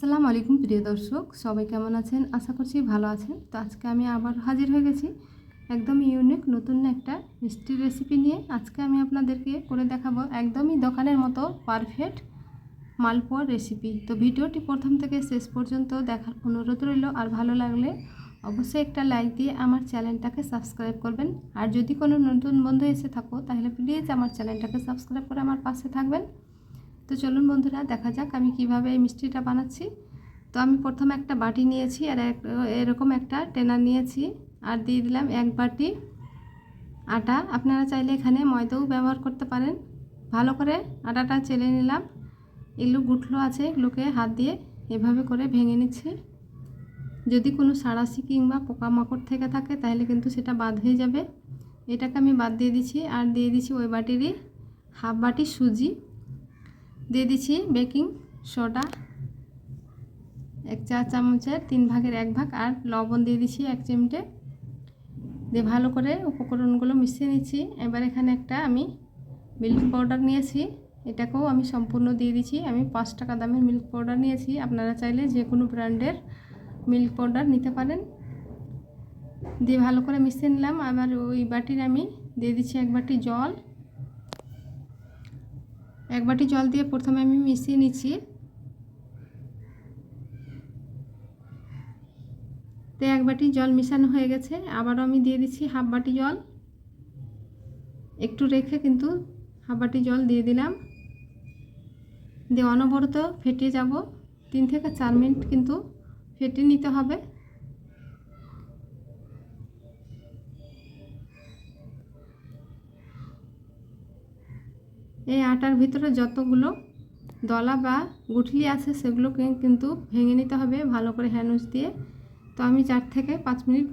আসসালামু আলাইকুম, প্রিয় দর্শক। সবাই কেমন আছেন? আশা করছি ভালো আছেন। তো আজকে আমি আবার হাজির হয়ে গেছি একদম ইউনিক নতুন একটা মিষ্টির রেসিপি নিয়ে। আজকে আমি আপনাদেরকে করে দেখাবো একদমই দোকানের মতো পারফেক্ট মালপোয়ার রেসিপি তো ভিডিওটি প্রথম থেকে শেষ পর্যন্ত দেখার অনুরোধ রইল। আর ভালো লাগলে অবশ্যই একটা লাইক দিয়ে আমার চ্যানেলটাকে সাবস্ক্রাইব করবেন। আর যদি কোনো নতুন বন্ধু এসে থাকো, তাহলে প্লিজ আমার চ্যানেলটাকে সাবস্ক্রাইব করে আমার পাশে থাকবেন। তো চলুন বন্ধুরা, দেখা যাক আমি কীভাবে এই মিষ্টিটা বানাচ্ছি। তো আমি প্রথমে একটা বাটি নিয়েছি আর এক, এরকম একটা টেনার নিয়েছি আর দিয়ে দিলাম এক বাটি আটা। আপনারা চাইলে এখানে ময়দাও ব্যবহার করতে পারেন। ভালো করে আটাটা চেলে নিলাম। এগুলো গুটলো আছে এগুলোকে হাত দিয়ে এভাবে করে ভেঙে নিচ্ছে। যদি কোনো সাঁড়াশি কিংবা পোকামাকড় থেকে থাকে তাহলে কিন্তু সেটা বাদ হয়ে যাবে। এটাকে আমি বাদ দিয়ে দিচ্ছি আর দিয়ে দিচ্ছি ওই বাটিরই হাফ বাটি সুজি। দিয়ে দিচ্ছি বেকিং সোডা। এক চা চামচের তিন ভাগের এক ভাগ আর লবণ দিয়ে দিচ্ছি এক চিমটে। দিয়ে ভালো করে উপকরণগুলো মিশিয়ে নিচ্ছি। এবার এখানে একটা আমি মিল্ক পাউডার নিয়েছি। এটাকেও আমি সম্পূর্ণ দিয়ে দিচ্ছি। আমি পাঁচ টাকা দামের মিল্ক পাউডার নিয়েছি। আপনারা চাইলে যে কোনো ব্র্যান্ডের মিল্ক পাউডার নিতে পারেন। দিয়ে ভালো করে মিশিয়ে নিলাম। আবার ওই বাটির আমি দিয়ে দিচ্ছি এক বাটি জল। এক বাটি জল দিয়ে প্রথমে আমি মিশিয়ে নিচ্ছি। তো এক বাটি জল মিশানো হয়ে গেছে। আবারও আমি দিয়ে দিচ্ছি হাফ বাটি জল। একটু রেখে কিন্তু হাফ বাটি জল দিয়ে দিলাম। দিয়ে অনবরত ফেটে যাব। তিন থেকে চার মিনিট কিন্তু ফেটে নিতে হবে। এই আটার ভিতরে যতগুলো দলা বা গুঠলি আছে, সেগুলোকে কিন্তু ভেঙে নিতে হবে ভালো করে হ্যান্ডউইচ দিয়ে। তো আমি চার থেকে পাঁচ মিনিট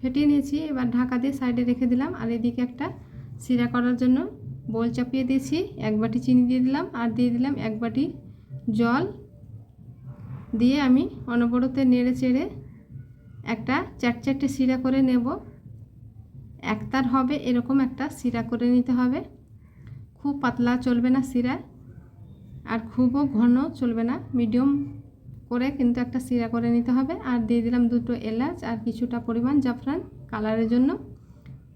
ফেটিয়ে নিয়েছি, এবার ঢাকা দিয়ে সাইডে রেখে দিলাম। আর এদিকে একটা সিরা করার জন্য বোল চাপিয়ে দিয়েছি, এক বাটি চিনি দিয়ে দিলাম, আর দিয়ে দিলাম এক বাটি জল। দিয়ে আমি অনবরতে নেড়ে চেড়ে একটা চার চারটে সিরা করে নেব। একতার হবে এরকম একটা সিরা করে নিতে হবে। খুব পাতলা চলবে না সিরা আর খুবও ঘন চলবে না মিডিয়াম করে কিন্তু একটা সিরা করে নিতে হবে। আর দিয়ে দিলাম দুটো এলাচ আর কিছুটা পরিমাণ জাফরান কালারের জন্য।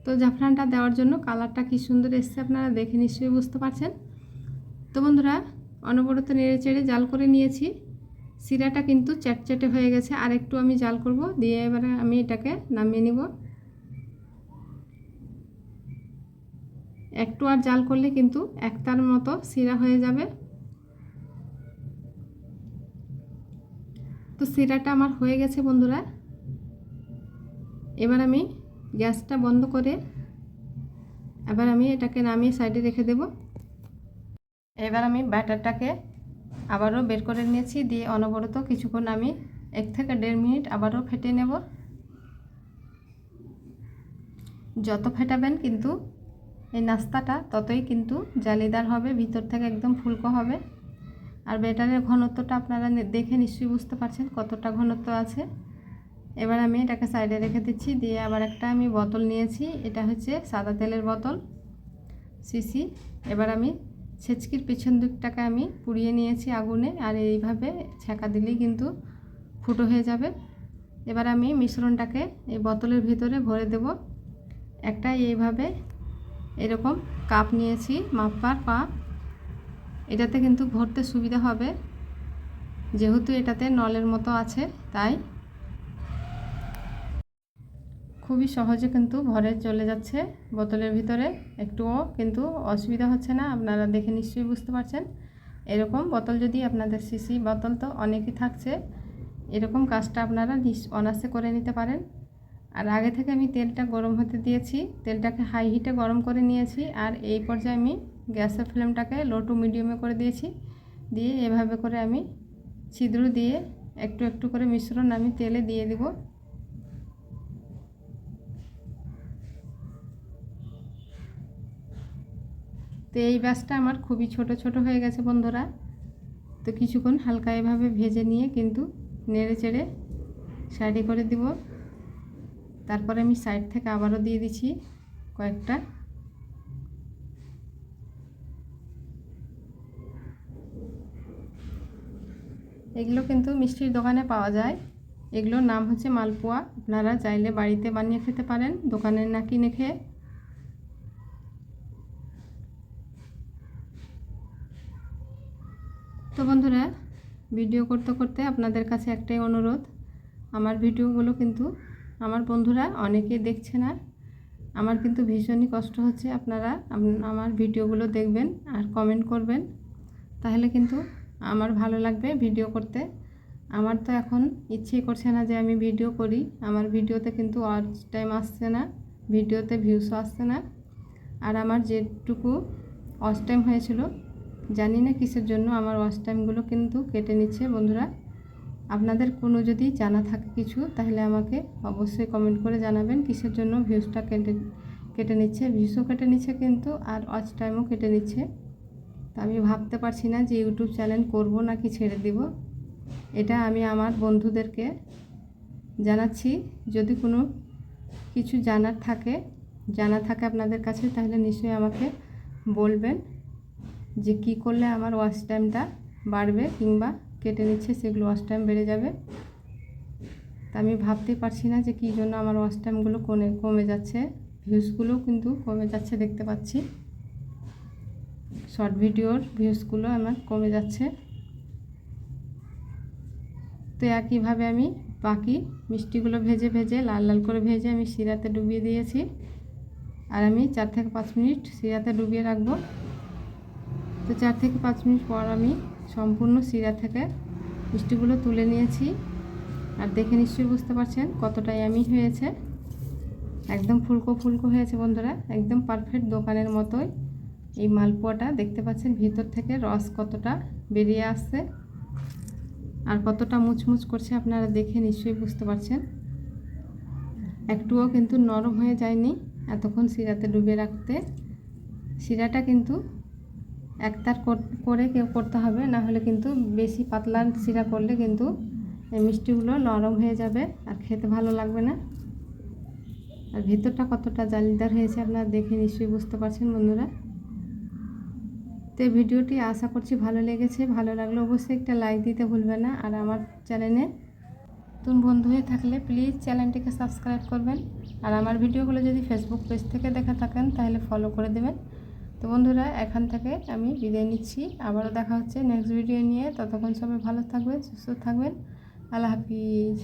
তো জাফরানটা দেওয়ার জন্য কালারটা কি সুন্দর এসছে আপনারা দেখে নিশ্চয়ই বুঝতে পারছেন। তো বন্ধুরা, অনবরত নেড়ে চেড়ে জাল করে নিয়েছি। সিরাটা কিন্তু চ্যাটচ্যাটে হয়ে গেছে আর একটু আমি জাল করব, দিয়ে এবারে আমি এটাকে নামিয়ে নিব। একটু আর জাল করলে কিন্তু একটার মতো সিরা হয়ে যাবে। তো সিরাটা আমার হয়ে গেছে বন্ধুরা। এবার আমি গ্যাসটা বন্ধ করে এবার আমি এটাকে নামিয়ে সাইডে রেখে দেব। এবার আমি ব্যাটারটাকে আবারও বের করে নিয়েছি, দিয়ে অনবরত কিছুক্ষণ আমি এক থেকে দেড় মিনিট আবারও ফেটে নেব। যত ফেটাবেন কিন্তু এই নাস্তাটা ততই কিন্তু জালিদার হবে, ভিতর থেকে একদম ফুলকো হবে। আর ব্যাটারের ঘনত্বটা আপনারা দেখে নিশ্চয়ই বুঝতে পারছেন কতটা ঘনত্ব আছে। এবার আমি এটাকে সাইডে রেখে দিচ্ছি, দিয়ে আবার একটা আমি বোতল নিয়েছি, এটা হচ্ছে সাদা তেলের বোতল। সিসি, এবার আমি ছেচকির পেছন দিকটাকে আমি পুড়িয়ে নিয়েছি আগুনে, আর এইভাবে ছ্যাঁকা দিলেই কিন্তু ফুটো হয়ে যাবে। এবার আমি মিশ্রণটাকে এই বোতলের ভিতরে ভরে দেব। একটা এইভাবে এরকম কাপ নিয়েছি মাপার কাপ এটাতে কিন্তু ভরতে সুবিধা হবে। যেহেতু এটাতে নলের মতো আছে, তাই খুবই সহজে কিন্তু ভরে চলে যাচ্ছে বোতলের ভিতরে। একটুও কিন্তু অসুবিধা হচ্ছে না, আপনারা দেখে নিশ্চয়ই বুঝতে পারছেন। এরকম বোতল যদি আপনাদের সিসি বোতল তো অনেকই থাকছে, এরকম কাজটা আপনারা অনার্সে করে নিতে পারেন। আর আগে থেকে আমি তেলটা গরম হতে দিয়েছি। তেলটাকে হাই হিটে গরম করে নিয়েছি আর এই পর্যায়ে আমি গ্যাসের ফ্লেমটাকে লো টু মিডিয়ামে করে দিয়েছি। দিয়ে এভাবে করে আমি ছিদ্র দিয়ে একটু একটু করে মিশ্রণ আমি তেলে দিয়ে দিব। তো এই ব্যাসটা আমার খুবই ছোট ছোট হয়ে গেছে বন্ধুরা। তো কিছুক্ষণ হালকা এভাবে ভেজে নিয়ে কিন্তু নেড়ে চেড়ে সাইডে করে দিব। তারপরে আমি সাইড থেকে আবারও দিয়ে দিচ্ছি কয়েকটা। এগুলো কিন্তু মিষ্টির দোকানে পাওয়া যায়। এগুলোর নাম হচ্ছে মালপোয়া। আপনারা চাইলে বাড়িতে বানিয়ে খেতে পারেন দোকানে না কিনে খেয়ে। তো বন্ধুরা, ভিডিও করতে করতে আপনাদের কাছে একটাই অনুরোধ, আমার ভিডিওগুলো কিন্তু আমার বন্ধুরা অনেকে দেখছে না আমার কিন্তু ভীষণই কষ্ট হচ্ছে আপনারা আমার ভিডিওগুলো দেখবেন আর কমেন্ট করবেন। তাহলে কিন্তু আমার ভালো লাগবে ভিডিও করতে। আমার তো এখন ইচ্ছেই করছে না যে আমি ভিডিও করি। আমার ভিডিওতে কিন্তু ওয়াচ টাইম আসছে না, ভিডিওতে ভিউসও আসছে না। আর আমার যেটুকু ওয়াচ টাইম হয়েছিল, জানি না কিসের জন্য আমার ওয়াচ টাইমগুলো কিন্তু কেটে নিচ্ছে বন্ধুরা। আপনাদের কোনো যদি জানা থাকে কিছু, তাহলে আমাকে অবশ্যই কমেন্ট করে জানাবেন। কিসের জন্য ভিউজটা কেটে কেটে নিচ্ছে? ভিউসও কেটে নিচ্ছে কিন্তু, আর ওয়াচ টাইমও কেটে নিচ্ছে। তা আমি ভাবতে পারছি না যে ইউটিউব চ্যানেল করব নাকি ছেড়ে দিব। এটা আমি আমার বন্ধুদেরকে জানাচ্ছি। যদি কোনো কিছু জানার থাকে, জানা থাকে আপনাদের কাছে, তাহলে নিশ্চয়ই আমাকে বলবেন যে কি করলে আমার ওয়াচ টাইমটা বাড়বে কিংবা কেটে নিচ্ছে সেগুলো ওয়াচ টাইম বেড়ে যাবে। তা আমি ভাবতেই পারছি না যে কী জন্য আমার ওয়াচ টাইমগুলো কমে কমে যাচ্ছে। ভিউজগুলো কিন্তু কমে যাচ্ছে দেখতে পাচ্ছি। শর্ট ভিডিওর ভিউজগুলো আমার কমে যাচ্ছে। তো একইভাবে আমি বাকি মিষ্টিগুলো ভেজে ভেজে, লাল লাল করে ভেজে আমি শিরাতে ডুবিয়ে দিয়েছি। আর আমি চার থেকে পাঁচ মিনিট শিরাতে ডুবিয়ে রাখব। তো চার থেকে পাঁচ মিনিট পর আমি সম্পূর্ণ শিরা থেকে মিষ্টিগুলো তুলে নিয়েছি। আর দেখে নিশ্চয়ই বুঝতে পারছেন কতটা ইয়ামি হয়েছে। একদম ফুলকো ফুলকো হয়েছে বন্ধুরা, একদম পারফেক্ট দোকানের মতোই। এই মালপোয়াটা দেখতে পাচ্ছেন ভিতর থেকে রস কতটা বেরিয়ে আসছে। আর কতটা মুচমুচ করছে আপনারা দেখে নিশ্চয়ই বুঝতে পারছেন। একটুও কিন্তু নরম হয়ে যায়নি এতক্ষণ শিরাতে ডুবে রাখতে। শিরাটা কিন্তু একতার কর- কেউ করতে হবে, না হলে কিন্তু বেশি পাতলা শিরা করলে কিন্তু এই মিষ্টিগুলো নরম হয়ে যাবে আর খেতে ভালো লাগবে না। আর ভিতরটা কতটা জালিদার হয়েছে আপনারা দেখে নিশ্চয়ই বুঝতে পারছেন বন্ধুরা। তো এই ভিডিওটি আশা করছি ভালো লেগেছে, ভালো লাগলে অবশ্যই একটা লাইক দিতে ভুলবেন না। আর আমার চ্যানেলে নতুন বন্ধু হয়ে থাকলে প্লিজ চ্যানেলটিকে সাবস্ক্রাইব করবেন। আর আমার ভিডিওগুলো যদি ফেসবুক পেজ থেকে দেখা থাকেন, তাহলে ফলো করে দেবেন। তো বন্ধুরা, এখান থেকে আমি বিদায় নিচ্ছি। আবারও দেখা হচ্ছে নেক্সট ভিডিও নিয়ে। ততক্ষণ সবাই ভালো থাকবেন, সুস্থ থাকবেন। আল্লাহ হাফিজ।